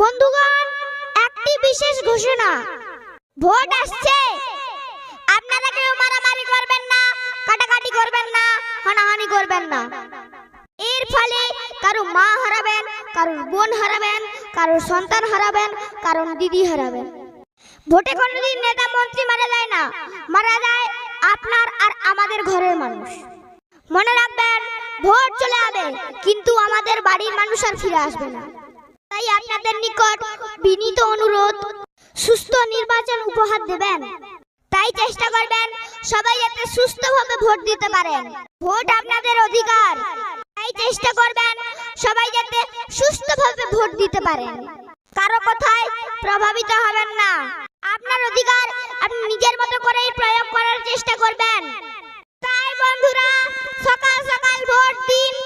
বন্ধুগণ, একটি বিশেষ ঘোষণা। ভোট আসছে। আপনারা কেউ মারামারি করবেন না, কাটাকাটি করবেন না, হানাহানি করবেন না। এর ফলে কারও মা হারাবেন, কারোর বোন হারাবেন, কারোর সন্তান হারাবেন কারণ দিদি হারাবেন। ভোটে কোনোদিন নেতা, মন্ত্রী মারা যায় না। মারা যায় আপনার আর আমাদের ঘরের মানুষ। মনে রাখবেন, ভোট চলে যাবে, কিন্তু আমাদের বাড়ির মানুষ আর ফিরে আসবে না। তাই আপনাদের নিকট বিনীত অনুরোধ, সুস্থ নির্বাচন উপহার দেবেন। তাই চেষ্টা করবেন সবাই যাতে সুস্থভাবে ভোট দিতে পারেন। ভোট আপনাদের অধিকার। তাই চেষ্টা করবেন সবাই যাতে সুস্থভাবে ভোট দিতে পারেন। কারও কথায় প্রভাবিত হবেন না।